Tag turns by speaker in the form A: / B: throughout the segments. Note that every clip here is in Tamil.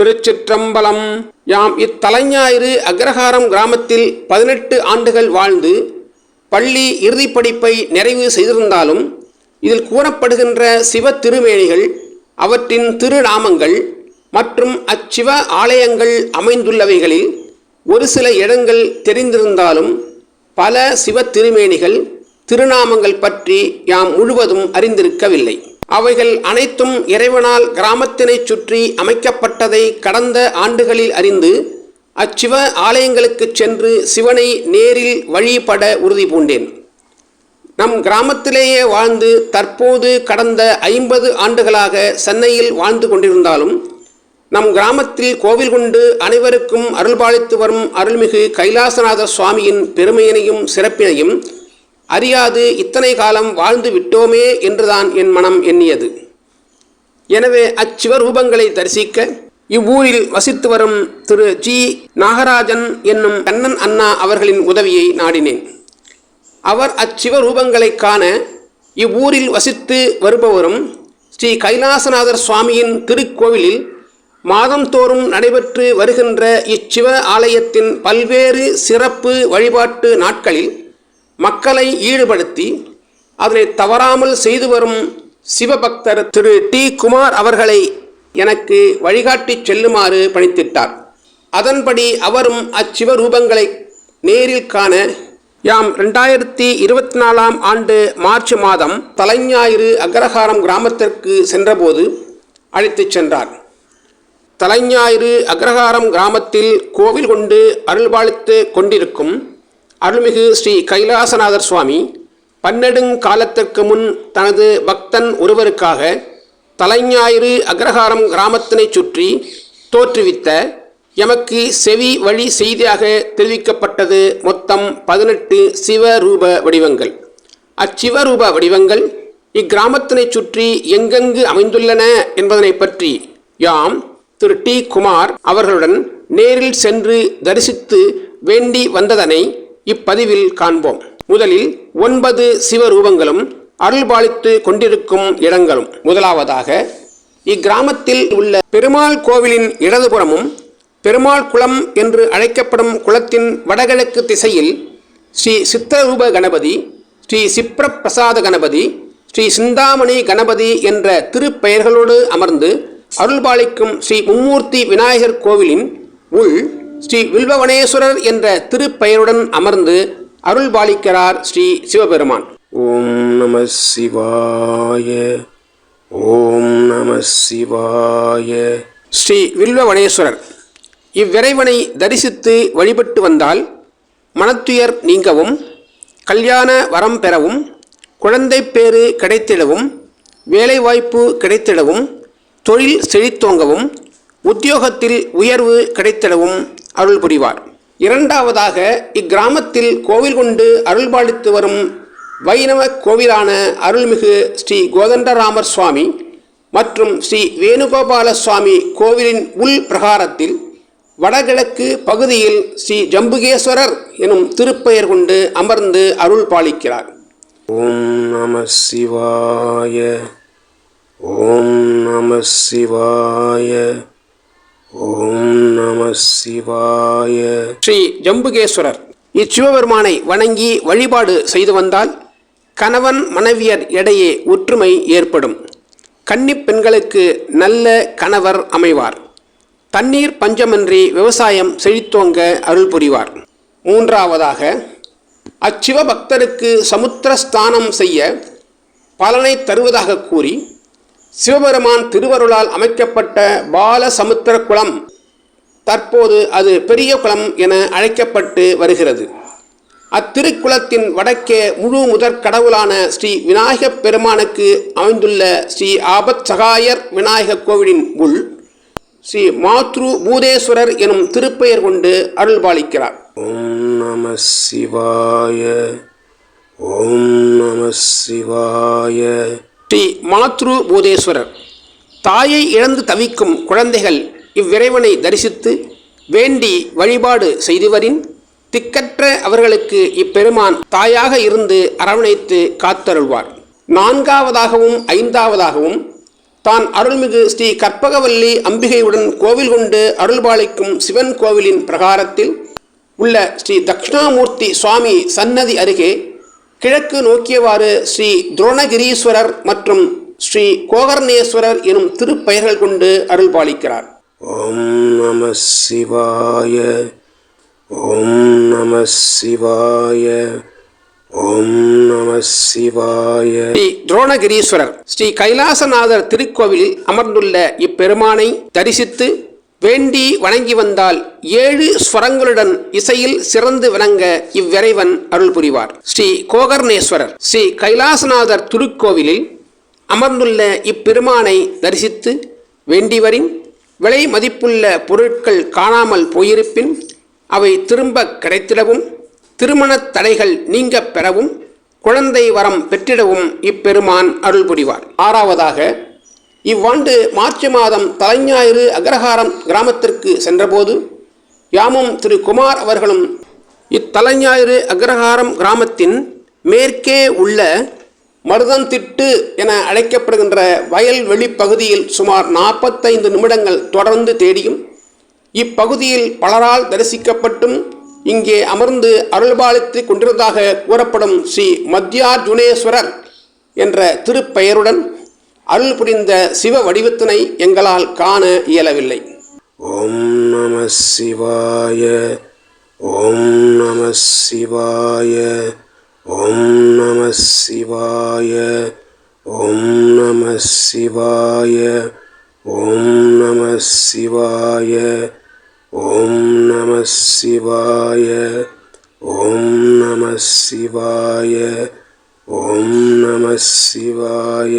A: திருச்சிற்றம்பலம். யாம் இத்தலைஞாயிறு அக்ரஹாரம் கிராமத்தில் பதினெட்டு ஆண்டுகள் வாழ்ந்து பள்ளி இறுதிப் படிப்பை நிறைவு செய்திருந்தாலும் இதில் கூறப்படுகின்ற சிவ திருமேனிகள் அவற்றின் திருநாமங்கள் மற்றும் அச்சிவ ஆலயங்கள் அமைந்துள்ளவைகளில் ஒரு சில இடங்கள் தெரிந்திருந்தாலும் பல சிவ திருமேனிகள் திருநாமங்கள் பற்றி யாம் முழுவதும் அறிந்திருக்கவில்லை. அவைகள் அனைத்தும் இறைவனால் கிராமத்தினைச் சுற்றி அமைக்கப்பட்டதை கடந்த ஆண்டுகளில் அறிந்து அச்சிவ ஆலயங்களுக்குச் சென்று சிவனை நேரில் வழிபட உறுதி பூண்டேன். நம் கிராமத்திலேயே வாழ்ந்து தற்போது கடந்த ஐம்பது ஆண்டுகளாக சென்னையில் வாழ்ந்து கொண்டிருந்தாலும் நம் கிராமத்தில் கோவில் கொண்டு அனைவருக்கும் அருள்பாலித்து வரும் அருள்மிகு கைலாசநாத சுவாமியின் பெருமையினையும் சிறப்பினையும் அறியாது இத்தனை காலம் வாழ்ந்து விட்டோமே என்றுதான் என் மனம் எண்ணியது. எனவே அச்சிவரூபங்களை தரிசிக்க இவ்வூரில் வசித்து வரும் திரு ஜி. நாகராஜன் என்னும் கண்ணன் அண்ணா அவர்களின் உதவியை நாடினேன். அவர் அச்சிவரூபங்களை காண இவ்வூரில் வசித்து வருபவரும் ஸ்ரீ கைலாசநாதர் சுவாமியின் திருக்கோவிலில் மாதந்தோறும் நடைபெற்று வருகின்ற இச்சிவ ஆலயத்தின் பல்வேறு சிறப்பு வழிபாட்டு நாட்களில் மக்களை ஈடுபடுத்தி அதனை தவறாமல் செய்து வரும் சிவபக்தர் திரு டி குமார் அவர்களை எனக்கு வழிகாட்டிச் செல்லுமாறு பணித்திட்டார். அதன்படி அவரும் அச்சிவரூபங்களை நேரில் காண யாம் ரெண்டாயிரத்தி இருபத்தி நாலாம் ஆண்டு மார்ச் மாதம் தலைஞாயிறு அக்ரஹாரம் கிராமத்திற்கு சென்றபோது அழைத்துச் சென்றார். தலைஞாயிறு அக்ரஹாரம் கிராமத்தில் கோவில் கொண்டு அருள்பாலித்து கொண்டிருக்கும் அருள்மிகு ஸ்ரீ கைலாசநாதர் சுவாமி பன்னெடுங்காலத்திற்கு முன் தனது பக்தன் ஒருவருக்காக தலைஞாயிறு அக்ரஹாரம் கிராமத்தினைச் சுற்றி தோற்றுவித்த எமக்கு செவி வழி செய்தியாக தெரிவிக்கப்பட்டது மொத்தம் பதினெட்டு சிவரூப வடிவங்கள். அச்சிவரூப வடிவங்கள் இக்கிராமத்தினைச் சுற்றி எங்கெங்கு அமைந்துள்ளன என்பதனை பற்றி யாம் திரு டி குமார் அவர்களுடன் நேரில் சென்று தரிசித்து வேண்டி வந்ததனை இப்பதிவில் காண்போம். முதலில் ஒன்பது சிவரூபங்களும் அருள்பாலித்து கொண்டிருக்கும் இடங்களும். முதலாவதாக இக்கிராமத்தில் உள்ள பெருமாள் கோவிலின் இடதுபுறமும் பெருமாள் குளம் என்று அழைக்கப்படும் குளத்தின் வடகிழக்கு திசையில் ஸ்ரீ சித்தரூப கணபதி ஸ்ரீ சிப்ரப்பிரசாத கணபதி ஸ்ரீ சிந்தாமணி கணபதி என்ற திருப்பெயர்களோடு அமர்ந்து அருள்பாலிக்கும் ஸ்ரீ மும்மூர்த்தி விநாயகர் கோவிலின் உள் ஸ்ரீ வில்வவனேஸ்வரர் என்ற திருப்பெயருடன் அமர்ந்து அருள்பாலிக்கிறார் ஸ்ரீ சிவபெருமான். ஓம் நம சிவாய ஓம் நம சிவாய. ஸ்ரீ வில்வவனேஸ்வரர் இவ்விறைவனை தரிசித்து வழிபட்டு வந்தால் மனத்துயர் நீங்கவும் கல்யாண வரம் பெறவும் குழந்தை பேறு கிடைத்திடவும் வேலைவாய்ப்பு கிடைத்திடவும் தொழில் செழித்தோங்கவும் உத்தியோகத்தில் உயர்வு கிடைத்திடவும் அருள் புரிவார் இரண்டாவதாக இக்கிராமத்தில் கோவில் கொண்டு அருள்பாலித்து வரும் வைணவ கோவிலான அருள்மிகு ஸ்ரீ கோதண்டராமர் சுவாமி மற்றும் ஸ்ரீ வேணுகோபால சுவாமி கோவிலின் உள் பிரகாரத்தில் வடகிழக்கு பகுதியில் ஸ்ரீ ஜம்புகேஸ்வரர் எனும் திருப்பெயர் கொண்டு அமர்ந்து அருள் பாலிக்கிறார். ஓம் நம சிவாய ஓம் நம சிவாய. ஓம் நம சிவாய. ஸ்ரீ ஜம்புகேஸ்வரர் இச்சிவபெருமானை வணங்கி வழிபாடு செய்து வந்தால் கணவன் மனைவியர் இடையே ஒற்றுமை ஏற்படும். கன்னிப் பெண்களுக்கு நல்ல கணவர் அமைவார். தண்ணீர் பஞ்சமின்றி விவசாயம் செழித்தோங்க அருள் புரிவார். மூன்றாவதாக அச்சிவ பக்தருக்கு சமுத்திரஸ்தானம் செய்ய பலனை தருவதாக கூறி சிவபெருமான் திருவருளால் அமைக்கப்பட்ட பாலசமுத்திர குளம் தற்போது அது பெரிய குளம் என அழைக்கப்பட்டு வருகிறது. அத்திருக்குளத்தின் வடக்கே முழு முதற் கடவுளான ஸ்ரீ விநாயகப் பெருமானுக்கு அமைந்துள்ள ஸ்ரீ ஆபத் சகாயர் விநாயகக் கோவிலின் உள் ஸ்ரீ மாத்ரு பூதேஸ்வரர் எனும் திருப்பெயர் கொண்டு அருள்பாலிக்கிறார். ஓம் நம சிவாய ஓம் நம சிவாய. ஸ்ரீ மாத்ரு பூதேஸ்வரர். தாயை இழந்து தவிக்கும் குழந்தைகள் இவ்விறைவனை தரிசித்து வேண்டி வழிபாடு செய்துவரின் திக்கற்ற அவர்களுக்கு இப்பெருமான் தாயாக இருந்து அரவணைத்து காத்தருள்வார். நான்காவதாகவும் ஐந்தாவதாகவும் தான் அருள்மிகு ஸ்ரீ கற்பகவல்லி அம்பிகையுடன் கோவில் கொண்டு அருள்பாலிக்கும் சிவன் கோவிலின் பிரகாரத்தில் உள்ள ஸ்ரீ தட்சிணாமூர்த்தி சுவாமி சன்னதி அருகே கிழக்கு நோக்கியவாறு ஸ்ரீ துரோணகிரீஸ்வரர் மற்றும் ஸ்ரீ கோகர்ணேஸ்வரர் எனும் திருப்பெயர்கள் கொண்டு அருள்பாலிக்கிறார்.
B: ஓம் நம சிவாய ஓம் நம சிவாய ஓம் நம சிவாய.
A: ஸ்ரீ துரோணகிரீஸ்வரர் ஸ்ரீ கைலாசநாதர் திருக்கோவிலில் அமர்ந்துள்ள இப்பெருமானை தரிசித்து வேண்டி வணங்கி வந்தால் ஏழு ஸ்வரங்களுடன் இசையில் சிறந்து விளங்க இவ்விறைவன் அருள் புரிவார். ஸ்ரீ கோகர்ணேஸ்வரர் ஸ்ரீ கைலாசநாதர் திருக்கோவிலில் அமர்ந்துள்ள இப்பெருமானை தரிசித்து வேண்டிவரின் விலை மதிப்புள்ள பொருட்கள் காணாமல் போயிருப்பின் அவை திரும்ப கிடைத்திடவும் திருமணத் தடைகள் நீங்கப் பெறவும் குழந்தை வரம் பெற்றிடவும் இப்பெருமான் அருள் புரிவார். ஆறாவதாக இவ்வாண்டு மார்ச் மாதம் தலைஞாயிறு அக்ரஹாரம் கிராமத்திற்கு சென்றபோது யாமும் திரு குமார் அவர்களும் இத்தலைஞாயிறு அக்ரஹாரம் கிராமத்தின் மேற்கே உள்ள மருதந்திட்டு என அழைக்கப்படுகின்ற வயல்வெளி பகுதியில் சுமார் நாற்பத்தைந்து நிமிடங்கள் தொடர்ந்து தேடியும் இப்பகுதியில் பலரால் தரிசிக்கப்பட்டும் இங்கே அமர்ந்து அருள்பாலித்து கொண்டிருந்ததாக கூறப்படும் ஸ்ரீ மத்தியார்ஜுனேஸ்வரர் என்ற திருப்பெயருடன் அருள் புரிந்த சிவ வடிவத்தினை எங்களால் காண இயலவில்லை.
B: ஓம் நம சிவாய ஓம் நம சிவாய ஓம் நம சிவாய ஓம் நம சிவாய ஓம் நம சிவாய ஓம் நம சிவாய ஓம் நம சிவாய ஓம் நம சிவாய.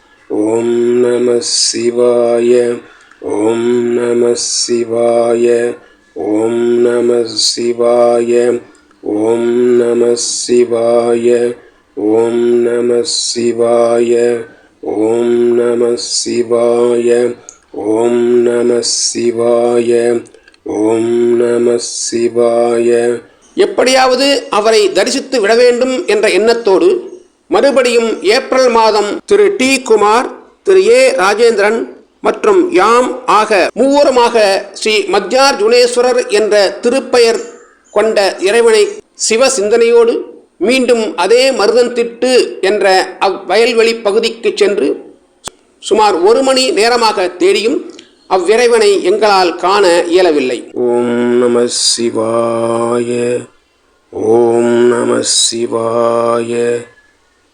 B: ஓம் நம சிவாய ஓம் நம சிவாய ஓம் நம சிவாய ஓம் நம சிவாய ஓம் நம சிவாய ஓம் நம சிவாய ஓம் நம சிவாய ஓம் நம சிவாய.
A: எப்படியாவது அவரை தரிசித்து விட வேண்டும் என்ற எண்ணத்தோடு மறுபடியும் ஏப்ரல் மாதம் திரு டி குமார் திரு ஏ ராஜேந்திரன் மற்றும் யாம் ஆக மூவருமாக ஸ்ரீ மத்தியார்ஜுனேஸ்வரர் என்ற திருப்பெயர் கொண்ட இறைவனை சிவ சிந்தனையோடு மீண்டும் அதே மருதந்திட்டு என்ற அவ்வயல்வெளி பகுதிக்கு சென்று சுமார் ஒரு மணி நேரமாக தேடியும் அவ்விறைவனை எங்களால் காண இயலவில்லை.
B: ஓம் நம சிவாய ஓம் நமசிவாய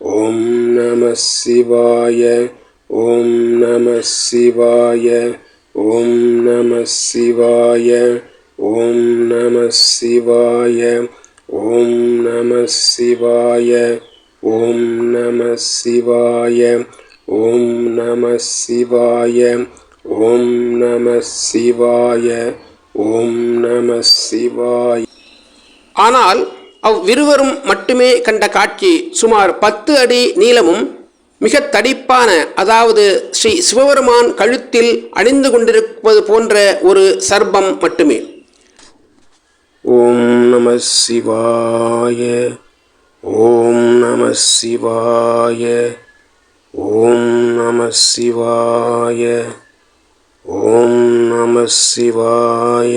B: ஓம் நம சிவாய ஓம் நம சிவாய ஓம் நம சிவாய ஓம் நம சிவாய ஓம் நம சிவாய ஓம் நம சிவாய ஓம் நம சிவாய ஓம் நம சிவாய ஓம் நம சிவாய
A: ஆனால் அவ்விருவரும் மட்டுமே கண்ட காட்சி சுமார் பத்து அடி நீளமும் மிக தடிப்பான அதாவது ஸ்ரீ சிவபெருமான் கழுத்தில் அணிந்து கொண்டிருப்பது போன்ற ஒரு சர்பம் மட்டுமே.
B: ஓம் நம சிவாய ஓம் நம சிவாய ஓம் நம சிவாய ஓம் நம சிவாய.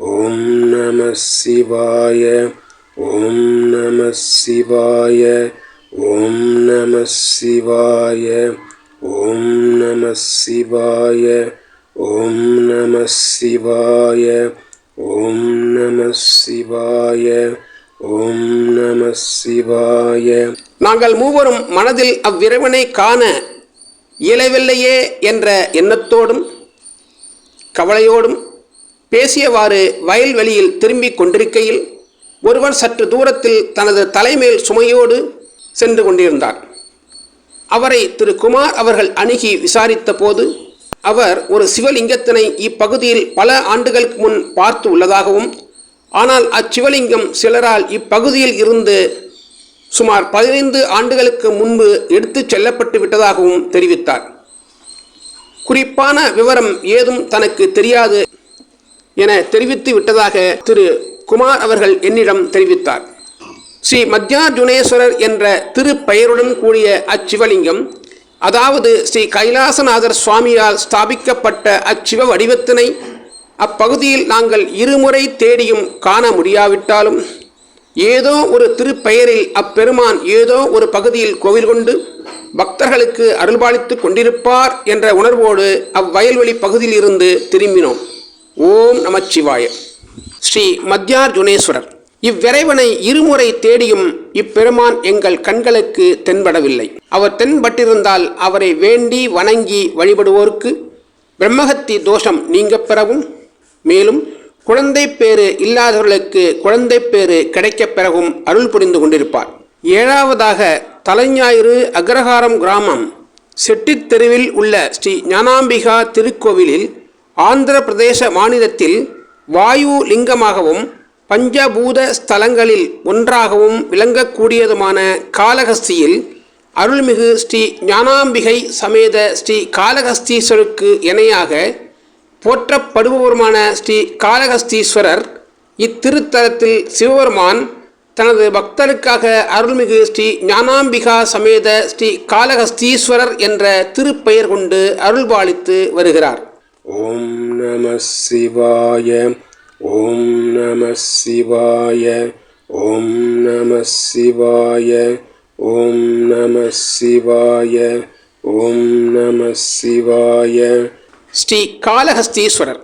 B: ஓம் நம சிவாய ஓம் நம சிவாய ஓம் நம சிவாய ஓம் நம சிவாய ஓம் நம சிவாய ஓம் நம சிவாய ஓம் நம சிவாய.
A: நாங்கள் மூவரும் மனதில் அவ்விறைவனை காண இயலவில்லையே என்ற எண்ணத்தோடும் கவலையோடும் பேசியவாறு வயல்வெளியில் திரும்பிக் கொண்டிருக்கையில் ஒருவன் சற்று தூரத்தில் தனது தலைமேல் சுமையோடு சென்று கொண்டிருந்தார் அவரை திரு குமார் அவர்கள் அணுகி விசாரித்த போது அவர் ஒரு சிவலிங்கத்தினை இப்பகுதியில் பல ஆண்டுகளுக்கு முன் பார்த்து உள்ளதாகவும் ஆனால் அச்சிவலிங்கம் சிலரால் இப்பகுதியில் இருந்து சுமார் பதினைந்து ஆண்டுகளுக்கு முன்பு எடுத்துச் செல்லப்பட்டு விட்டதாகவும் தெரிவித்தார். குறிப்பான விவரம் ஏதும் தனக்கு தெரியாது என தெரிவித்து விட்டதாக திரு குமார் அவர்கள் என்னிடம் தெரிவித்தார். ஸ்ரீ மத்தியார்ஜுனேஸ்வரர் என்ற திருப்பெயருடன் கூடிய அச்சிவலிங்கம் அதாவது ஸ்ரீ கைலாசநாதர் சுவாமியால் ஸ்தாபிக்கப்பட்ட அச்சிவ வடிவத்தினை அப்பகுதியில் நாங்கள் இருமுறை தேடியும் காண முடியாவிட்டாலும் ஏதோ ஒரு திருப்பெயரில் அப்பெருமான் ஏதோ ஒரு பகுதியில் கோவில் கொண்டு பக்தர்களுக்கு அருள்பாலித்துக் கொண்டிருப்பார் என்ற உணர்வோடு அவ்வயல்வெளி பகுதியிலிருந்து திரும்பினோம். ஓம் நமச்சிவாய. ஸ்ரீ மத்தியார்ஜுனேஸ்வரர் இவ்விறைவனை இருமுறை தேடியும் இப்பெருமான் எங்கள் கண்களுக்கு தென்படவில்லை. அவர் தென்பட்டிருந்தால் அவரை வேண்டி வணங்கி வழிபடுவோருக்கு பிரம்மஹத்தி தோஷம் நீங்க பெறவும் மேலும் குழந்தை பேறு இல்லாதவர்களுக்கு குழந்தை பேறு கிடைக்கப் பிறகும் அருள் புரிந்து கொண்டிருப்பார். ஏழாவதாக தலைஞாயிறு அக்ரஹாரம் கிராமம் செட்டித் தெருவில் உள்ள ஸ்ரீ ஞானாம்பிகா திருக்கோவிலில் ஆந்திர பிரதேச மாநிலத்தில் வாயு லிங்கமாகவும் பஞ்சபூத ஸ்தலங்களில் ஒன்றாகவும் விளங்கக்கூடியதுமான காலகஸ்தியில் அருள்மிகு ஸ்ரீ ஞானாம்பிகை சமேத ஸ்ரீ காலகஸ்தீஸ்வருக்கு இணையாக போற்றப்படுபவருமான ஸ்ரீ காலகஸ்தீஸ்வரர் இத்திருத்தலத்தில் சிவபெருமான் தனது பக்தருக்காக அருள்மிகு ஸ்ரீ ஞானாம்பிகா சமேத ஸ்ரீ காலகஸ்தீஸ்வரர் என்ற திருப்பெயர் கொண்டு அருள்பாலித்து வருகிறார்.
B: ஓம் நம சிவாய ஓம் நம சிவாய ஓம் நம சிவாய ஓம் நம சிவாய ஓம் நம சிவாய
A: ஸ்ரீ காளஹஸ்தீஸ்வரர்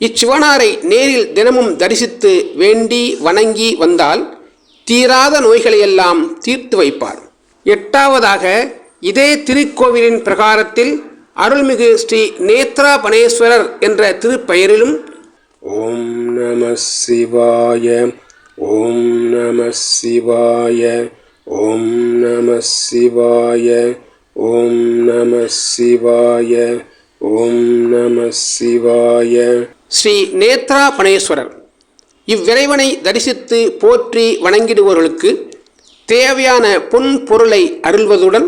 A: இச்சிவனாரை நேரில் தினமும் தரிசித்து வேண்டி வணங்கி வந்தால் தீராத நோய்களையெல்லாம் தீர்த்து வைப்பார். எட்டாவதாக இதே திருக்கோவிலின் பிரகாரத்தில் அருள்மிகு ஸ்ரீ நேத்ராபனேஸ்வரர் என்ற திருப்பெயரிலும்
B: ஓம் நம சிவாய ஓம் நம சிவாய ஓம் நம சிவாய ஓம் நம சிவாய ஓம் நம சிவாய.
A: ஸ்ரீ நேத்ராபனேஸ்வரர் இவ்விறைவனை தரிசித்து போற்றி வணங்கிடுபவர்களுக்கு தேவையான பொன் பொருளை அருள்வதுடன்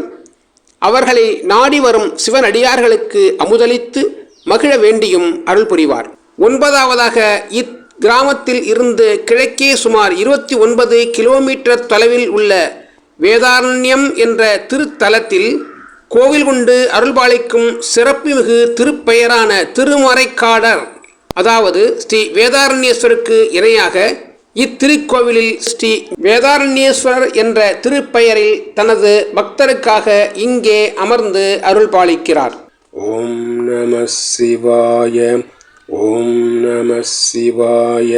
A: அவர்களை நாடி வரும் சிவனடியார்களுக்கு அமுதளித்து மகிழ வேண்டியும் அருள் புரிவார். ஒன்பதாவதாக இக்கிராமத்தில் இருந்து கிழக்கே சுமார் இருபத்தி ஒன்பது கிலோமீட்டர் தொலைவில் உள்ள வேதாரண்யம் என்ற திருத்தலத்தில் கோவில் கொண்டு அருள்பாலிக்கும் சிறப்புமிகு திருப்பெயரான திருமறைக்காடர் அதாவது ஸ்ரீ வேதாரண்யேஸ்வருக்கு இணையாக இத்திருக்கோவிலில் ஸ்ரீ வேதாரண்யேஸ்வரர் என்ற திருப்பெயரில் தனது பக்தருக்காக இங்கே அமர்ந்து அருள் பாலிக்கிறார்
B: ஓம் நம சிவாய ஓம் நம சிவாய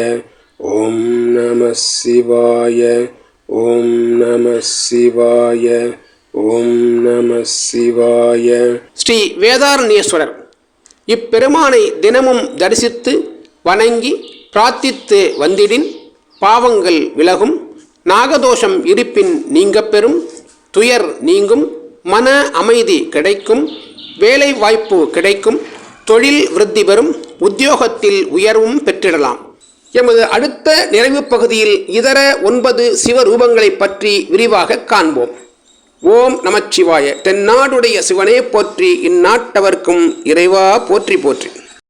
B: ஓம் நம சிவாய ஓம் நம சிவாய ஓம் நம சிவாய.
A: ஸ்ரீ வேதாரண்யேஸ்வரர் இப்பெருமானை தினமும் தரிசித்து வணங்கி பிரார்த்தித்து வந்திடின் பாவங்கள் விலகும் நாகதோஷம் இருப்பின் நீங்க பெறும் துயர் நீங்கும் மன அமைதி கிடைக்கும் வேலை வாய்ப்பு கிடைக்கும் தொழில் விருத்தி பெறும் உத்தியோகத்தில் உயர்வும் பெற்றிடலாம். எமது அடுத்த நிறைவு பகுதியில் இதர ஒன்பது சிவரூபங்களை பற்றி விரிவாக காண்போம். ஓம் நமச்சிவாய. தென்னாடுடைய சிவனே போற்றி இந்நாட்டவர்க்கும் இறைவா போற்றி போற்றி.